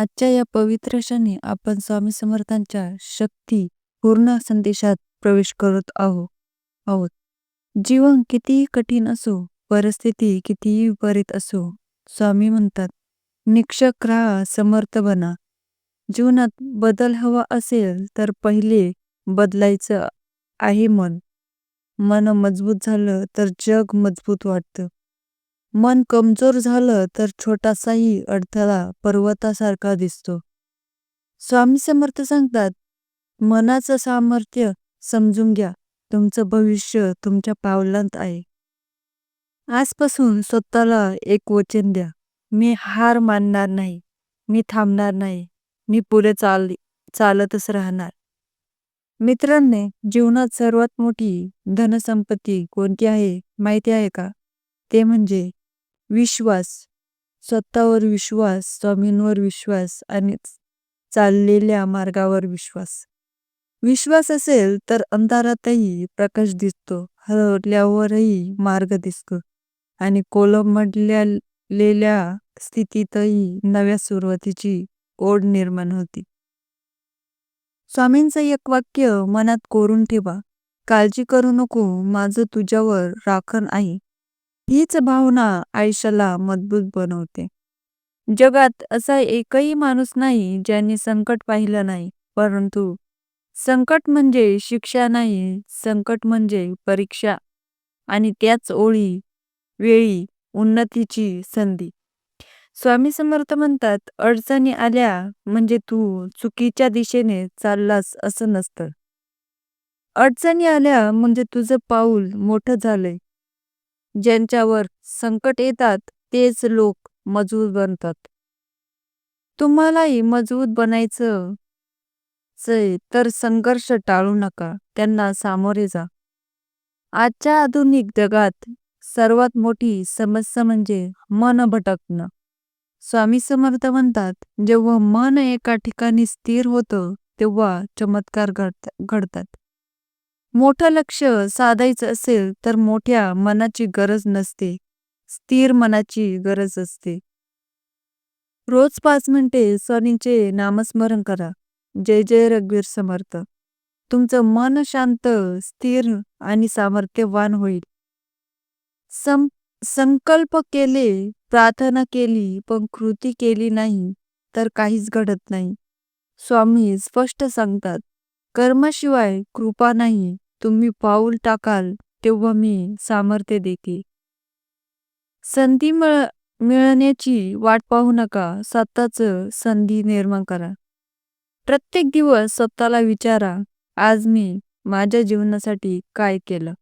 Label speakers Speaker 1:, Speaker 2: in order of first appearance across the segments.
Speaker 1: आजच्या या पवित्र क्षणी आपण स्वामी समर्थांच्या शक्ती पूर्ण संदेशात प्रवेश करत आहो आहोत. जीवन कितीही कठीण असो परिस्थिती कितीही विपरीत असो स्वामी म्हणतात निक्षक राहा समर्थ बना. जीवनात बदल हवा असेल तर पहिले बदलायचं आहे मन. मन मजबूत झालं तर जग मजबूत वाटतं. मन कमजोर झालं तर छोटासाही अडथळा पर्वतासारखा दिसतो. स्वामी समर्थ सांगतात मनाचं सामर्थ्य समजून घ्या तुमचं भविष्य तुमच्या पावलांत आहे. आजपासून स्वतःला एक वचन द्या मी हार मानणार नाही मी थांबणार नाही मी पुढे चाल चालतच राहणार. मित्रांनी जीवनात सर्वात मोठी धनसंपत्ती कोणती आहे माहिती आहे का? ते म्हणजे विश्वास. स्वतःवर विश्वास स्वामींवर विश्वास आणि चाललेल्या मार्गावर विश्वास. विश्वास असेल तर अंधारातही प्रकाश दिसतो हरवल्यावरही मार्ग दिसतो आणि कोलमडलेल्या स्थितीतही नव्या सुरुवातीची ओढ निर्माण होती. स्वामींचं एक वाक्य मनात कोरून ठेवा काळजी करू नको माझं तुझ्यावर राखण आहे. हीच भावना आयुष्याला मजबूत बनवते. जगात असा एकही माणूस नाही ज्यांनी संकट पाहिलं नाही परंतु संकट म्हणजे शिक्षा नाही संकट म्हणजे परीक्षा आणि त्याच ओळी वेळी उन्नतीची संधी. स्वामी समर्थ म्हणतात अडचणी आल्या म्हणजे तू चुकीच्या दिशेने चाललास असं नसतं. अडचणी आल्या म्हणजे तुझं पाऊल मोठं झालंय. ज्यांच्यावर संकट येतात तेच लोक मजबूत बनतात. तुम्हालाही मजबूत बनायचं तर संघर्ष टाळू नका त्यांना सामोरे जा. आजच्या आधुनिक जगात सर्वात मोठी समस्या म्हणजे मन भटकणं. स्वामी समर्थ म्हणतात जेव्हा मन एका ठिकाणी स्थिर होतं तेव्हा चमत्कार घडतात. मोठं लक्ष साधायचं असेल तर मोठ्या मनाची गरज नसते. स्थिर मनाची गरज असते. रोज पाच मिनिटे स्वामींचे नामस्मरण करा. जय जय रघुवीर समर्थ. तुमचं मन शांत स्थिर आणि सामर्थ्यवान होईल. सं संकल्प केले प्रार्थना केली पण कृती केली नाही तर काहीच घडत नाही. स्वामी स्पष्ट सांगतात कर्माशिवाय कृपा नाही तुम्ही पाऊल टाकाल तेव्हा मी सामर्थ्य देते. संधी मिळ मिळण्याची वाट पाहू नका. स्वतःच संधी निर्माण करा. प्रत्येक दिवस स्वतःला विचारा आज मी माझ्या जीवनासाठी काय केलं?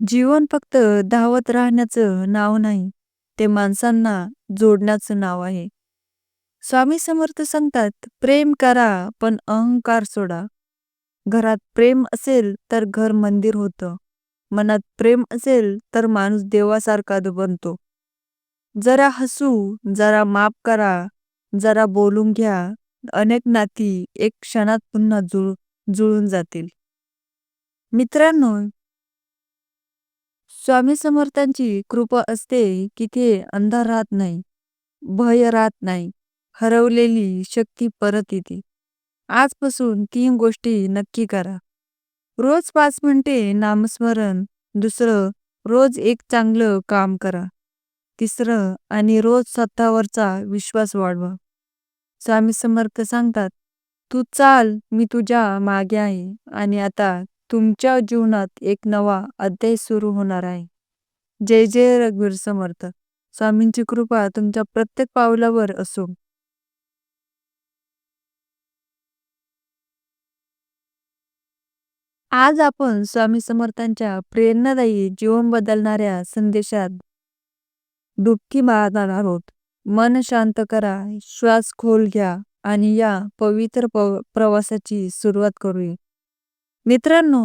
Speaker 1: जीवन फक्त धावत राहण्याचं नाव नाही ते माणसांना जोडण्याचं नाव आहे. स्वामी समर्थ सांगतात प्रेम करा पण अहंकार सोडा. घरात प्रेम असेल तर घर मंदिर होतं. मनात प्रेम असेल तर माणूस देवासारखा बनतो. जरा हसू जरा माफ करा जरा बोलून घ्या. अनेक नाती एक क्षणात पुन्हा जुळ जुळून जातील. मित्रांनो स्वामी समर्थांची कृपा असते की ते अंधार राहत नाही भय राहत नाही. हरवलेली शक्ती परत येते. आजपासून तीन गोष्टी नक्की करा. रोज पाच मिनिटे नामस्मरण दुसरं रोज एक चांगलं काम करा. तिसरं आणि रोज स्वतःवरचा विश्वास वाढवा. स्वामी समर्थ सांगतात तू चाल मी तुझ्या मागे आहे आणि आता तुमच्या जीवनात एक नवा अध्याय सुरू होणार आहे. जय जय रघुवीर समर्थ. स्वामींची कृपा तुमच्या प्रत्येक पावलावर असो. आज आपण स्वामी समर्थांच्या प्रेरणादायी जीवन बदलणाऱ्या संदेशात डुबकी मारणार आहोत. मन शांत करा श्वास खोल घ्या आणि या पवित्र प्रवासाची सुरुवात करूया. मित्रांनो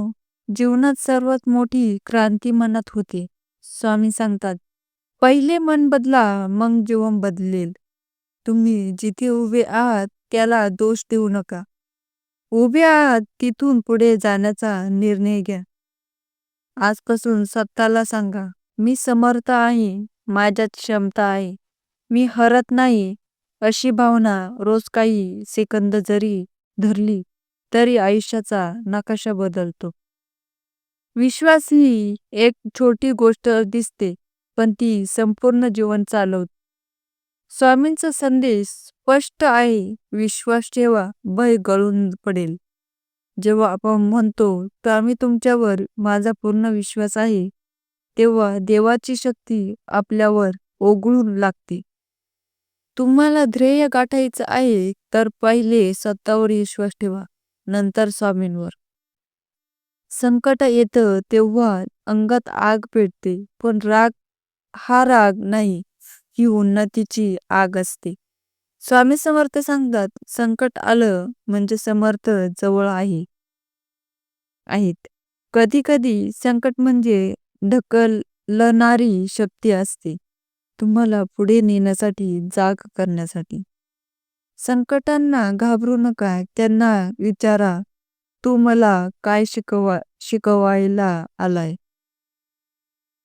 Speaker 1: जीवनात सर्वात मोठी क्रांती मनात होते स्वामी सांगतात. पहिले मन बदला मग जीवन बदलेल. तुम्ही जिथे उभे आहात त्याला दोष देऊ नका. उभ्या आहात तिथून पुढे जाण्याचा निर्णय घ्या. आजपासून स्वतःला सांगा मी समर्थ आहे माझ्यात क्षमता आहे मी हरत नाही अशी भावना रोज काही सेकंद जरी धरली तरी आयुष्याचा नकाशा बदलतो. विश्वास ही एक छोटी गोष्ट दिसते पण ती संपूर्ण जीवन चालवते. स्वामींचा संदेश स्पष्ट आहे. विश्वास ठेवा भय गळून पडेल. जेव्हा आपण म्हणतो स्वामी तुमच्यावर माझा पूर्ण विश्वास आहे तेव्हा देवाची शक्ती आपल्यावर ओघळून लागते. तुम्हाला ध्येय गाठायचं आहे तर पहिले स्वतःवर विश्वास ठेवा नंतर स्वामींवर. संकट येतं तेव्हा अंगात आग पेटते पण राग हा राग नाही. ही उन्नतीची आग असते. स्वामी समर्थ सांगतात संकट आलं म्हणजे समर्थ जवळ आहे. आहेत. कधी कधी संकट म्हणजे ढकलणारी शक्ती असते. तुम्हाला पुढे नेण्यासाठी जाग करण्यासाठी. संकटांना घाबरू नका त्यांना विचारा तू मला काय शिकवा शिकवायला आलाय?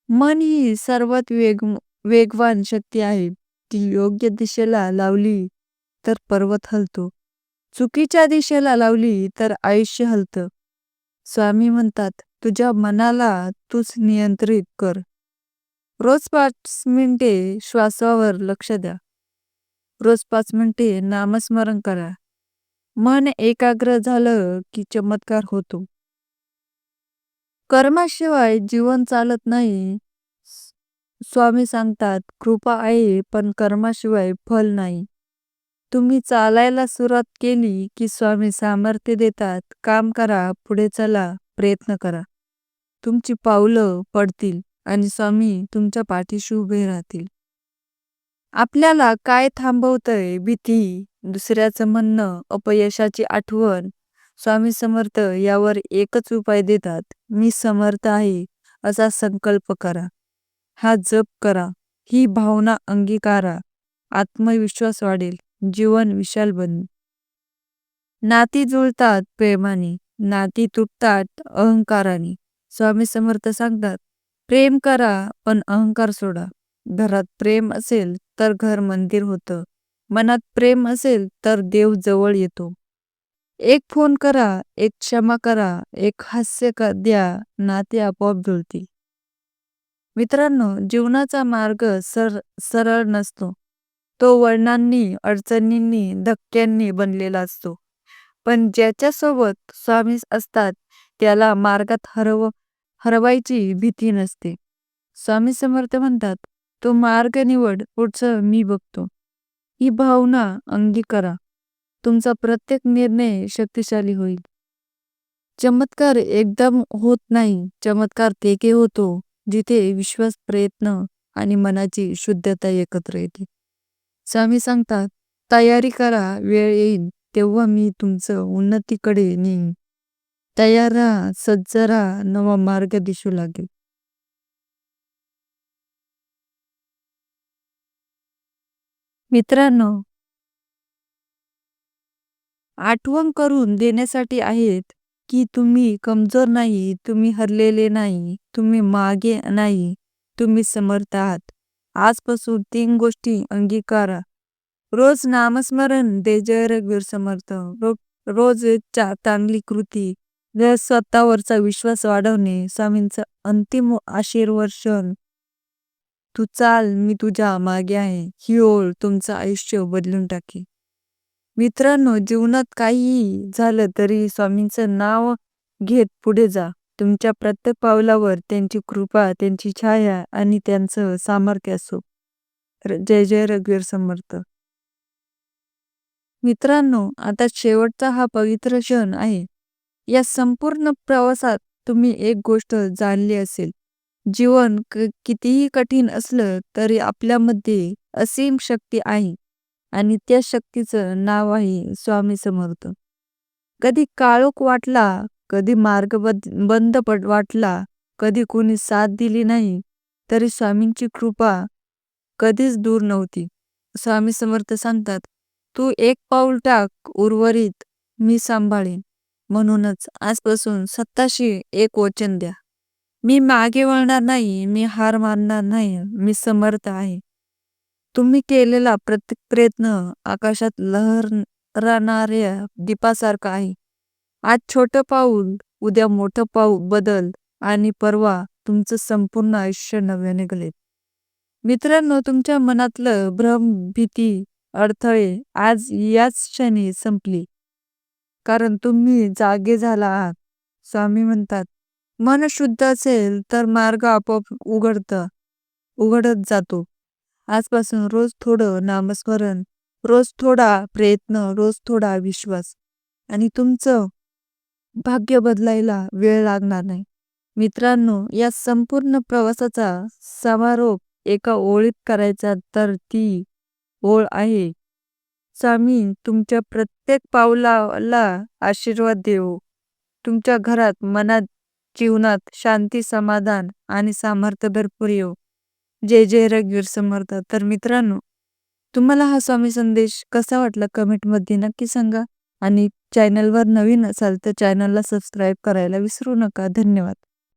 Speaker 1: मन ही सर्वात वेग वेगवान शक्ती आहे. ती योग्य दिशेला लावली तर पर्वत हलतो. चुकीच्या दिशेला लावली तर आयुष्य हलतं. स्वामी म्हणतात तुझ्या मनाला तूच नियंत्रित कर. रोज पाच मिनिटे श्वासावर लक्ष द्या. रोज पाच मिनिटे नामस्मरण करा. मन एकाग्र झालं की चमत्कार होतो. कर्माशिवाय जीवन चालत नाही स्वामी सांगतात कृपा आहे पण कर्माशिवाय फल नाही. तुम्ही चालायला सुरुवात केली की स्वामी सामर्थ्य देतात काम करा पुढे चला प्रयत्न करा. तुमची पावलं पडतील आणि स्वामी तुमच्या पाठीशी उभे राहतील. आपल्याला काय थांबवतंय भीती दुसऱ्याचं म्हणणं अपयशाची आठवण स्वामी समर्थ यावर एकच उपाय देतात मी समर्थ आहे असा संकल्प करा. हा जप करा. ही भावना अंगीकारा. आत्मविश्वास वाढेल. जीवन विशाल बनेल नाती जुळतात प्रेमाने. नाती तुटतात अहंकाराने. स्वामी समर्थ सांगतात प्रेम करा पण अहंकार सोडा. घरात प्रेम असेल तर घर मंदिर होतं. मनात प्रेम असेल तर देव जवळ येतो. एक फोन करा एक क्षमा करा एक हास्य द्या नाते आपोआप जुळतील. मित्रांनो जीवनाचा मार्ग सर सरळ नसतो. तो वळणांनी अडचणींनी धक्क्यांनी बनलेला असतो. पण ज्याच्यासोबत स्वामी असतात त्याला मार्गात हरव हरवायची भीती नसते. स्वामी समर्थ म्हणतात तो मार्ग निवड पुढचं मी बघतो. ही भावना अंगीकारा. तुमचा प्रत्येक निर्णय शक्तिशाली होईल. चमत्कार एकदम होत नाही. चमत्कार तेके होतो. जिथे विश्वास प्रयत्न आणि मनाची शुद्धता एकत्र येते. स्वामी सांगतात तयारी करा वेळ येईल तेव्हा मी तुमचं उन्नतीकडे नेईन. तयार राहा सज्ज राहा नवा मार्ग दिसू लागेल. मित्रांनो आठवण करून देण्यासाठी आहेत की तुम्ही कमजोर नाही तुम्ही हरलेले नाही तुम्ही मागे नाही तुम्ही समर्थ आहात. आजपासून तीन गोष्टी अंगीकारा. रोज नामस्मरण दे जय रघुवीर समर्थ रोज चांगली कृती. जर स्वतःवरचा विश्वास वाढवणे स्वामींचं अंतिम आशीर्वचन. तू चाल मी तुझ्या मागे आहे. ही ओळ तुमचं आयुष्य बदलून टाके मित्रांनो जीवनात काहीही झालं तरी स्वामींचं नाव घेत पुढे जा. तुमच्या प्रत्येक पावलावर त्यांची कृपा त्यांची छाया आणि त्यांचं सामर्थ्य असो. जय जय रघुवीर समर्थ. मित्रांनो आता शेवटचा हा पवित्र क्षण आहे. या संपूर्ण प्रवासात तुम्ही एक गोष्ट जाणली असेल. जीवन कितीही कठीण असलं तरी आपल्यामध्ये असीम शक्ती आहे. आणि त्या शक्तीचं नाव आहे स्वामी समर्थ कधी काळोख वाटला कधी मार्ग बंद पड वाटला कधी कोणी साथ दिली नाही तरी स्वामींची कृपा कधीच दूर नव्हती. स्वामी समर्थ सांगतात तू एक पाऊल टाक उर्वरित मी सांभाळेन. म्हणूनच आजपासून सत्ताशी एक वचन द्या. मी मागे वळणार नाही मी हार मानणार नाही मी समर्थ आहे. तुम्ही केलेला प्रत्येक प्रयत्न आकाशात लहरणाऱ्या दीपासारखा आहे. आज छोटं पाऊल उद्या मोठं पाऊल बदल आणि परवा तुमचं संपूर्ण आयुष्य नव्याने घडेल मित्रांनो तुमच्या मनातलं भ्रम भीती अडथळे आज याच क्षणी संपली. कारण तुम्ही जागे झाला आहात. स्वामी म्हणतात मन शुद्ध असेल तर मार्ग आपोआप उघडत उघडत जातो. आजपासून रोज थोडं नामस्मरण रोज थोडा प्रयत्न रोज थोडा विश्वास. आणि तुमचं भाग्य बदलायला वेळ लागणार नाही. मित्रांनो या संपूर्ण प्रवासाचा समारोप एका ओळीत करायचा तर ती ओळ आहे. स्वामी तुमच्या प्रत्येक पावलाला आशीर्वाद देव. तुमच्या घरात मनात जीवनात शांती समाधान आणि सामर्थ्य भरपूर येऊ जय जय रघुवीर समर्थ. तर मित्रांनो तुम्हाला हा स्वामी संदेश कसा वाटला कमेंटमध्ये नक्की सांगा आणि चॅनलवर नवीन असाल तर चॅनलला सबस्क्राईब करायला विसरू नका. धन्यवाद.